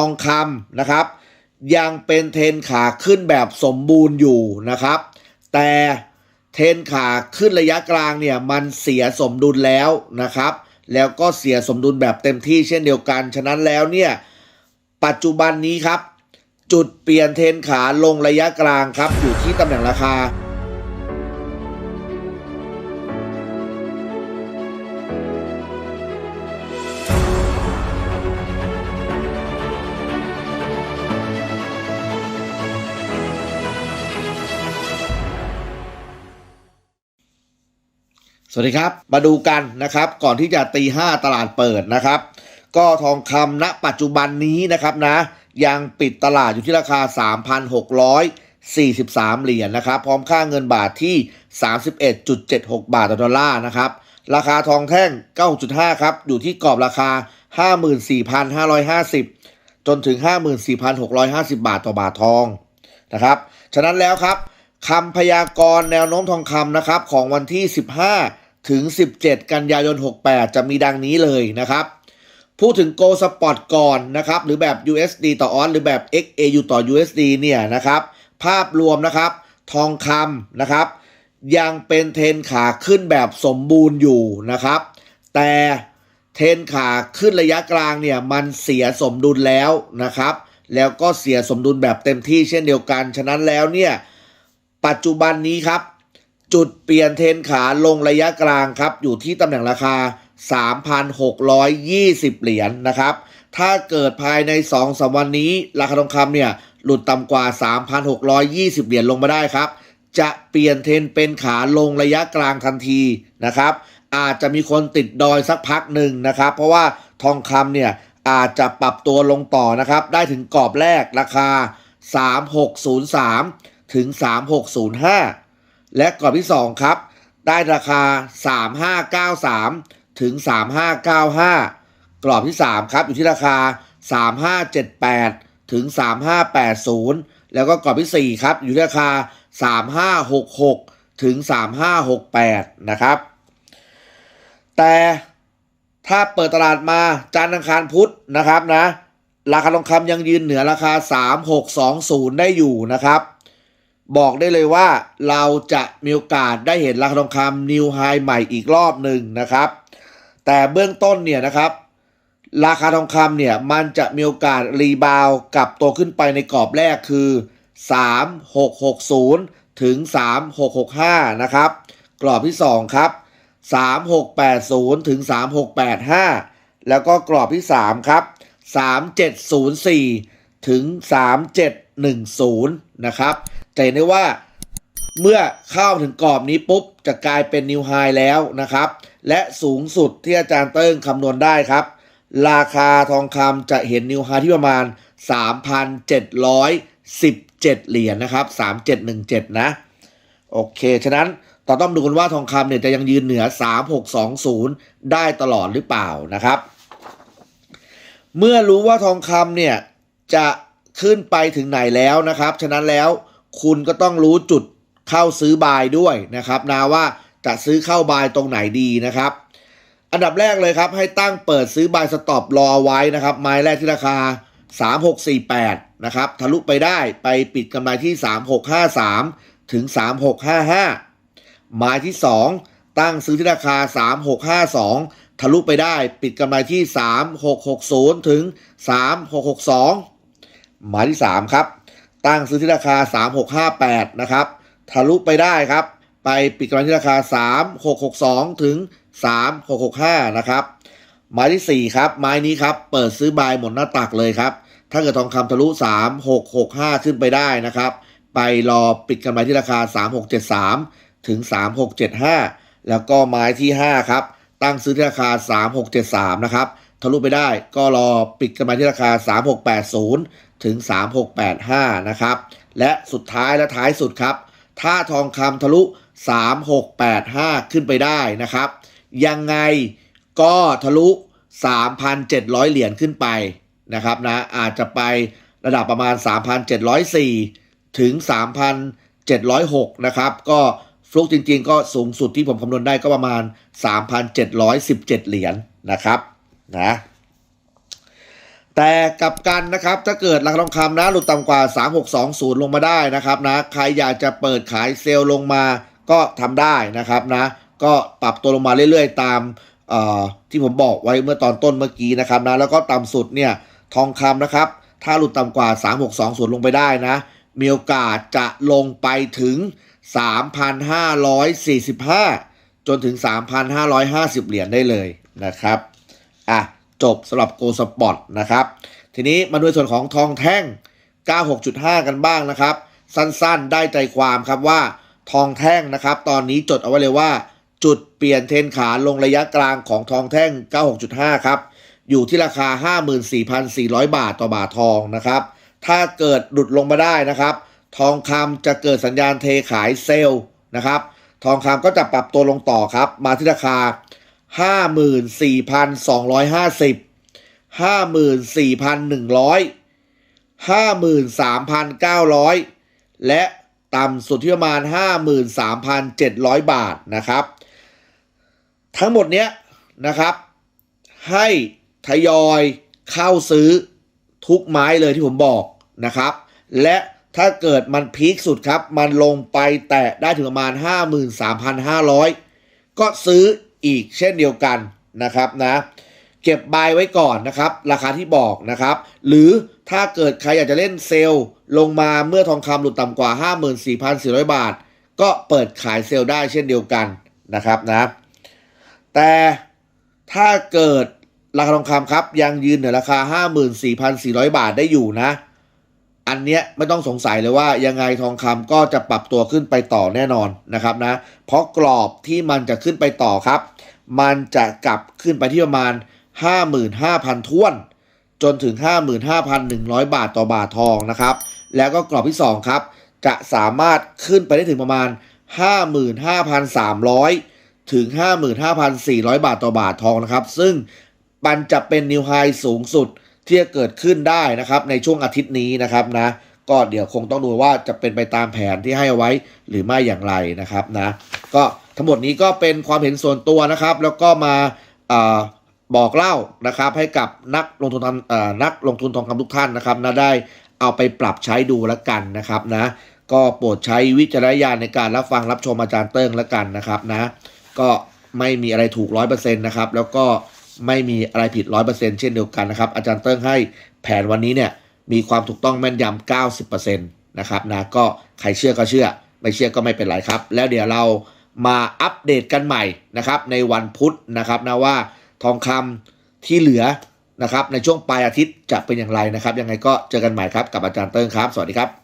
องคำนะครับ ยังเป็นเทนขาขึ้นแบบสมบูรณ์อยู่นะครับ แต่เทนขาขึ้นระยะกลางเนี่ยมันเสียสมดุลแล้วนะครับ แล้วก็เสียสมดุลแบบเต็มที่เช่นเดียวกัน ฉะนั้นแล้วเนี่ยปัจจุบันนี้ครับ จุดเปลี่ยนเทนขาลงระยะกลางครับอยู่ที่ตำแหน่งราคา สวัสดีครับ มาดูกันนะครับ ก่อนที่จะตีห้าตลาดเปิดนะครับ ก็ทองคำณปัจจุบันนี้นะครับนะ ยังปิดตลาดอยู่ที่ราคา 3,643 เหรียญนะครับ พร้อมค่าเงินบาทที่ 31.76 บาทต่อดอลลาร์นะครับ ราคาทองแท่ง 9.5 ครับ อยู่ที่กรอบราคา 54,550 จนถึง 54,650 บาทต่อบาททองนะครับ ฉะนั้นแล้วครับคำพยากรณ์แนวโน้มทองคำนะครับของวันที่ 15 ถึง 17 กันยายน 68 จะมีดังนี้เลยนะครับ พูดถึง Go Spot ก่อนนะครับ หรือแบบ USD ต่อออนหรือแบบ XAU ต่อ USD เนี่ยนะครับ ภาพรวมนะครับ ทองคำนะครับ ยังเป็นเทนขาขึ้นแบบสมบูรณ์อยู่นะครับ แต่เทนขาขึ้นระยะกลางเนี่ยมันเสียสมดุลแล้วนะครับ แล้วก็เสียสมดุลแบบเต็มที่เช่นเดียวกัน ฉะนั้นแล้วเนี่ยปัจจุบันนี้ครับ จุดเปลี่ยนเทนขาลงระยะกลางครับ อยู่ที่ตำแหน่งราคา 3,620 เหรียญนะครับ ถ้าเกิดภายใน2สวันนี้ ราคาทองคำเนี่ย หลุดต่ำกว่า 3,620 เหรียญลงมาได้ครับ จะเปลี่ยนเทนเป็นขาลงระยะกลางทันทีนะครับ อาจจะมีคนติดดอยสักพักหนึ่งนะครับ เพราะว่าทองคำเนี่ยอาจจะปรับตัวลงต่อนะครับ ได้ถึงกรอบแรกราคา 3603 ถึง 3605 และกรอบที่ 2 ครับ ได้ราคา 3593 ถึง 3595 กรอบที่ 3 ครับ อยู่ที่ราคา 3578 ถึง 3580 แล้วก็กรอบที่ 4 ครับ อยู่ที่ราคา 3566 ถึง 3568 นะครับ แต่ถ้าเปิดตลาดมาจันทร์อังคารพุธนะครับนะ ราคาทองคำยังยืนเหนือราคา 3620 ได้อยู่นะครับ บอกได้เลยว่าเราจะมีโอกาสได้เห็นราคาทองคำนิวไฮใหม่อีกรอบหนึ่งนะครับ แต่เบื้องต้นเนี่ยนะครับ ราคาทองคำเนี่ยมันจะมีโอกาสรีบาวกลับตัวขึ้นไปในกรอบแรกคือ 3660 ถึง 3665 นะครับ กรอบที่ 2 ครับ 3680 ถึง 3685 แล้วก็กรอบที่ 3 ครับ 3704 ถึง 3710 นะครับ จะเห็นได้ว่าเมื่อเข้าถึงกรอบนี้ปุ๊บ จะกลายเป็นนิวไฮแล้วนะครับ และสูงสุดที่อาจารย์เติ้งคำนวณได้ครับ ราคาทองคำจะเห็นนิวไฮที่ประมาณ 3,717 เหรียญนะครับ 3717 นะ โอเค ฉะนั้นต่อต้องดูกันว่าทองคำเนี่ยจะยังยืนเหนือ 3620 ได้ตลอดหรือเปล่านะครับ เมื่อรู้ว่าทองคำเนี่ยจะขึ้นไปถึงไหนแล้วนะครับ ฉะนั้นแล้ว คุณก็ต้องรู้จุดเข้าซื้อบายด้วยนะครับนะว่าจะซื้อเข้าบายตรงไหนดีนะครับ อันดับแรกเลยครับ ให้ตั้งเปิดซื้อบายสต็อปรอไว้นะครับ ไม้แรกที่ราคา 3648 นะครับ ทะลุไปได้ไปปิดกำไรที่ 3653 ถึง 3655 ไม้ที่ 2 ตั้งซื้อที่ราคา 3652 ทะลุไปได้ปิดกำไรที่ 3660 ถึง 3662 หมายที่ 3 ครับ ตั้งซื้อที่ราคา 3658 นะครับทะลุไปได้ครับ ไปปิดกำไรที่ราคา 3662 ถึง 3665 นะครับหมายที่ 4 ครับ ไม้นี้ครับ เปิดซื้อบายหมดหน้าตักเลยครับ ถ้าเกิดทองคำทะลุ 3665 ขึ้นไปได้นะครับ ไปรอปิดกำไรที่ราคา 3673 ถึง 3675 แล้วก็ไม้ที่ 5 ครับ ตั้งซื้อที่ราคา 3673 นะครับ ทะลุไปได้ก็รอปิดกำไรที่ราคา 3680 ถึง 3685 นะครับ และสุดท้ายและท้ายสุดครับ ถ้าทองคำทะลุ 3685 ขึ้นไปได้นะครับ ยังไงก็ทะลุ 3,700 เหรียญขึ้นไปนะครับนะอาจจะไประดับประมาณ 3,704 ถึง 3,706 นะครับ ก็ฟลุกจริงๆ ก็สูงสุดที่ผมคำนวณได้ก็ประมาณ 3,717 เหรียญนะครับ นะแต่กับกันนะครับถ้าเกิดราคาทองคำนะหลุดต่ำกว่า 3620 ลงมาได้นะครับนะใครอยากจะเปิดขายเซลล์ลงมาก็ทำได้นะครับนะก็ปรับตัวลงมาเรื่อยๆ ตามที่ผมบอกไว้เมื่อตอนต้นเมื่อกี้นะครับนะแล้วก็ต่ำสุดเนี่ยทองคำนะครับ ถ้าหลุดต่ำกว่า 3620 ลงไปได้นะ มีโอกาสจะลงไปถึง 3,545 จนถึง 3,550 เหรียญได้เลยนะครับ อะจบสำหรับโกสปอร์ตนะครับ ทีนี้มาดูส่วนของทองแท่ง 96.5 กันบ้างนะครับ สั้นๆได้ใจความครับว่าทองแท่งนะครับ ตอนนี้จดเอาไว้เลยว่า จุดเปลี่ยนเทนขาลงระยะกลางของทองแท่ง 96.5 ครับ อยู่ที่ราคา 54,400 บาทต่อบาททองนะครับ ถ้าเกิดหลุดลงมาได้นะครับ ทองคำจะเกิดสัญญาณเทขายเซลล์นะครับ ทองคำก็จะปรับตัวลงต่อครับ มาที่ราคา 54,250 54,100 53,900และต่ำสุดที่ประมาณ53,700บาทนะครับ ทั้งหมดเนี้ยนะครับ ให้ทยอยเข้าซื้อทุกไม้เลยที่ผมบอกนะครับ และถ้าเกิดมันพีคสุดครับ มันลงไปแตะได้ถึงประมาณ 53,500 ก็ซื้อ อีกเช่นเดียวกันนะครับนะเก็บบายไว้ก่อนนะครับ ราคาที่บอกนะครับ หรือถ้าเกิดใครอยากจะเล่นเซลล์ลงมาเมื่อทองคำหลุดต่ำกว่า 54,400 บาท ก็เปิดขายเซลล์ได้เช่นเดียวกันนะครับนะแต่ถ้าเกิดราคาทองคำครับยังยืนเหนือราคา 54,400 บาทได้อยู่นะ อันเนี้ยไม่ต้องสงสัยเลยว่ายังไงทองคำก็จะปรับตัวขึ้นไปต่อแน่นอนนะครับนะ เพราะกรอบที่มันจะขึ้นไปต่อครับ มันจะกลับขึ้นไปที่ประมาณ 55,000ท้วน จนถึง 55,100 บาทต่อบาททองนะครับ แล้วก็กรอบที่ 2 ครับ จะสามารถขึ้นไปได้ถึงประมาณ 55,300 ถึง 55,400 บาทต่อบาททองนะครับ ซึ่งมันจะเป็นนิวไฮสูงสุด ที่จะเกิดขึ้นได้นะครับ ในช่วงอาทิตย์นี้นะครับนะ ก็เดี๋ยวคงต้องดูว่าจะเป็นไปตามแผนที่ให้ไว้หรือไม่อย่างไรนะครับนะ ก็ทั้งหมดนี้ก็เป็นความเห็นส่วนตัวนะครับ แล้วก็มาอบอกเล่านะครับ ให้กับนักลงทุนทองนักลงทุนทองคำทุกท่านนะครับนะได้เอาไปปรับใช้ดูแล้วกันนะครับนะ ก็โปรดใช้วิจารณญาณในการรับฟังรับชมอาจารย์เติ้งแล้วกันนะครับนะ ก็ไม่มีอะไรถูกร้อยเปอร์เซ็นต์นะครับ แล้วก็ ไม่มีอะไรผิดร้อยเปอร์เซนต์เช่นเดียวกันนะครับ อาจารย์เติ้งให้แผนวันนี้เนี่ยมีความถูกต้องแม่นยำเก้าสิบเปอร์เซนต์นะครับนะก็ใครเชื่อก็เชื่อ ไม่เชื่อก็ไม่เป็นไรครับ แล้วเดี๋ยวเรามาอัปเดตกันใหม่นะครับในวันพุธนะครับนะว่าทองคำที่เหลือนะครับในช่วงปลายอาทิตย์จะเป็นอย่างไรนะครับ ยังไงก็เจอกันใหม่ครับกับอาจารย์เติ้งครับ สวัสดีครับ